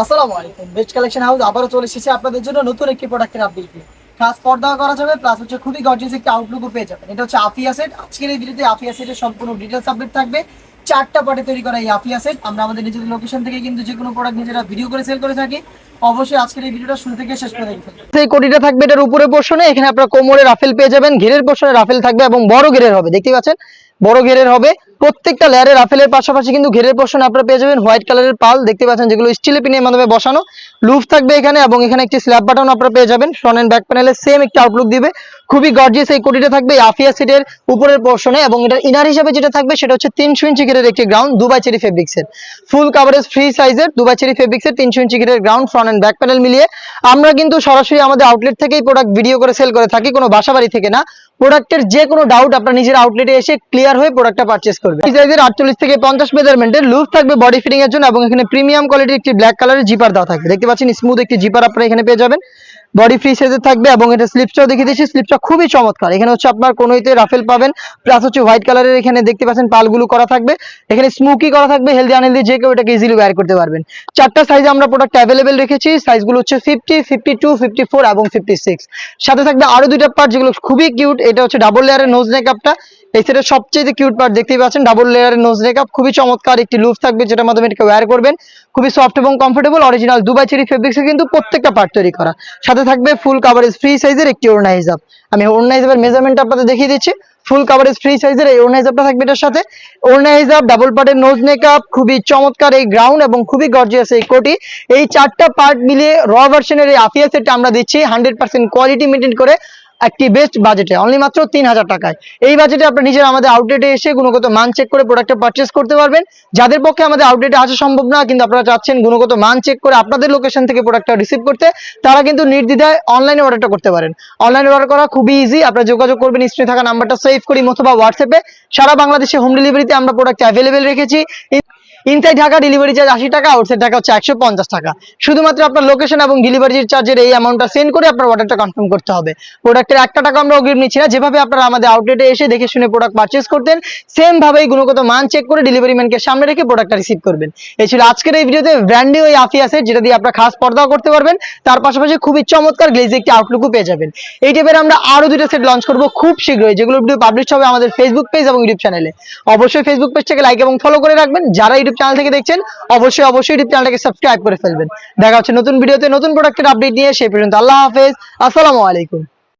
আসসালামু আলাইকুম। Best collection house আবারও চলে এসেছে আপনাদের জন্য নতুন একটি প্রোডাক্টের আপডেট খাস পর্দা করা যাবে প্লাস হচ্ছে খুবই গর্জিয়াস একটা আউটলুকও পেয়ে যাবেন। এটা হচ্ছে আফিয়া সেট আজকের এই ভিডিওতে আফিয়া সেটের সম্পূর্ণ ডিটেলস আপডেট থাকবে। চারটা পার্টে তৈরি করা এই আফিয়া সেট আমরা আমাদের নিজেদের লোকেশন থেকে কিন্তু যে কোনো প্রোডাক্ট নিজেরা ভিডিও করে সেল করে থাকি। অবশ্যই আজকের এই শুরু থেকে শেষ কোটিটা থাকবে এটার উপরে এখানে কোমরে রাফেল পেয়ে যাবেন। ঘেরের রাফেল থাকবে এবং বড় ঘেরের হবে। দেখতে পাচ্ছেন? বড় ঘেরের হবে। প্রত্যেকটা লেয়ারে রাফেলের পাশাপাশি কিন্তু ঘেরের পোর্শনে আপনারা পেয়ে যাবেন হোয়াইট কালারের পাল। দেখতে পাচ্ছেন যেগুলো স্টিলের পিনের মাধ্যমে বসানো। লুফ থাকবে এখানে এবং এখানে একটি স্ল্যাব বাটন আপনারা পেয়ে যাবেন। ফ্রন্ট এন্ড ব্যাক প্যানেলে সেম একটি আউটলুক দিবে। খুবই গর্জিয়াস এই কোটিটা থাকবে আফিয়া সিটের উপরের পোর্শনে এবং এটার ইনার হিসাবে যেটা থাকবে সেটা হচ্ছে তিনশো ইঞ্চি ঘেরের একটি গ্রাউন্ড দুবাই চেরি ফেব্রিক্সের ফুল কাভারেজ ফ্রি সাইজের দুবাই চেরি ফেব্রিক্সের তিনশো ইঞ্চি ঘেরের ground front end back panel মিলিয়ে আমরা কিন্তু সরাসরি আমাদের আউটলেট থেকেই প্রোডাক্ট ভিডিও করে সেল করে থাকি, কোনো বাসাবাড়ি থেকে না। প্রোডাক্টের যে কোনো ডাউট আপনার নিজের আউটলেটে এসে ক্লিয়ার হয়ে প্রোডাক্টটা পারচেস করবে এই সাইজের আটচল্লিশ থেকে পঞ্চাশ মেজারমেন্টের লুপ থাকবে বডি ফিটিং এর জন্য এবং এখানে প্রিমিয়াম কোয়ালিটির একটি ব্ল্যাক কালারের জিপার দেওয়া থাকবে। দেখতে পাচ্ছেন স্মুথ একটি জিপার আপনারা এখানে পেয়ে যাবেন। বডি ফ্রি সাইজের থাকবে এবং এটা স্লিপসটাও স্লিপটা খুবই চমৎকার। এখানে হচ্ছে আপনার রাফেল পাবেন প্লাস হচ্ছে হোয়াইট কালারের এখানে দেখতে পাচ্ছেন পালগুলো করা থাকবে। এখানে স্মুকি করা থাকবে হেলদি আনহেলদি যে কেউ এটাকে ইজিলি ওয়্যার করতে পারবেন। চারটা সাইজে আমরা প্রোডাক্ট অ্যাভেলেবেল রেখেছি। সাইজগুলো হচ্ছে fifty fifty two fifty four এবং ফিফটি সিক্স সাথে থাকবে আরও দুইটা পার্ট যেগুলো খুবই কিউট এটা হচ্ছে ডাবল লেয়ারের নোজ মেকআপটা এই সেটের সবচেয়ে কিউট পার্ট দেখতেই পাচ্ছেন ডাবল লেয়ারের নোজ মেকআপ খুবই চমৎকার একটি লুপ থাকবে যেটার মাধ্যমে এটাকে ওয়্যার করবেন। খুবই সফট এবং কমফোর্টেবল অরিজিনাল দুবাই চেরি ফেব্রিক্সে কিন্তু প্রত্যেকটা পার্ট তৈরি করা। সাথে থাকবে ফুল কাভারেজ ফ্রি সাইজের একটি ওড়না হিসাব আমি ওড়না হিসাবের মেজারমেন্ট আপনাদের দেখিয়ে দিচ্ছি। ফুল কাভারেজ ফ্রি সাইজের এই ওড়না হিসাবটা থাকবে এটার সাথে। ওড়না হিসাব ডাবল পার্টের নোজ মেকআপ খুবই চমৎকার এই গ্রাউন্ড এবং খুবই গর্জিয়াস এই কোটি। এই চারটা পার্ট মিলিয়ে র ভার্সনের এই আফিয়া সেটটা আমরা দিচ্ছি। হান্ড্রেড পার্সেন্ট কোয়ালিটি মেনটেন করে একটি বেস্ট বাজেটে অনলি মাত্র তিন হাজার টাকায়। এই বাজেটে আপনি নিজের আমাদের আউটলেটে এসে গুণগত মান চেক করে প্রোডাক্টটা পারচেস করতে পারবেন। যাদের পক্ষে আমাদের আউটলেটে আসা সম্ভব না, কিন্তু আপনারা চাচ্ছেন গুণগত মান চেক করে আপনাদের লোকেশন থেকে প্রোডাক্টটা রিসিভ করতে, তারা কিন্তু নির্দ্বিধায় অনলাইনে অর্ডারটা করতে পারেন। অনলাইনে অর্ডার করা খুবই ইজি আপনারা যোগাযোগ করবেন স্ক্রিনে থাকা নাম্বারটা সেভ করি, অথবা হোয়াটসঅ্যাপে সারা বাংলাদেশে হোম ডেলিভারিতে আমরা প্রোডাক্ট অ্যাভেলেবেল রেখেছি। ইনসাইড ঢাকা ডেলিভারি চার্জ আশি টাকা আউটসাইড ঢাকা হচ্ছে একশো পঞ্চাশ টাকা। শুধুমাত্র আপনার লোকেশন এবং ডেলিভারি চার্জের এই অ্যামাউন্টটা সেন্ড করে আপনার অর্ডারটা কনফার্ম করতে হবে। প্রোডাক্টের একটা টাকা আমরা অগ্রিম নিচ্ছি না, যেভাবে আপনারা আমাদের আউটলেটে এসে দেখে শুনে প্রোডাক্ট পারচেস করতেন সেম ভাবেই গুণগত মান চেক করে ডেলিভারি ম্যানকে সামনে রেখে প্রোডাক্টটা রিসিভ করবেন। এই ছিল আজকের এই ভিডিওতে ব্র্যান্ডে ওই আফি আছে যেটা দিয়ে আপনারা খাস পর্দাও করতে পারবেন। তার পাশাপাশি খুবই চমৎকার গ্লেজে একটি আউটলুকও পেয়ে যাবেন। এই টাইপের আমরা আরও দুটো সেট লঞ্চ করব খুব শীঘ্রই, যেগুলো ভিডিও পাবলিশ হবে আমাদের ফেসবুক পেজ এবং ইউটিউব চ্যানেলে অবশ্যই ফেসবুক পেজটাকে লাইক এবং ফলো করে রাখবেন। যারা ইউটিউব চ্যানেল থেকে দেখছেন, অবশ্যই অবশ্যই ইউটিউব চ্যানেলটাকে সাবস্ক্রাইব করে ফেলবেন। দেখা হচ্ছে নতুন ভিডিওতে নতুন প্রোডাক্টের আপডেট নিয়ে, সেই পর্যন্ত আল্লাহ হাফেজ। আসসালামু আলাইকুম।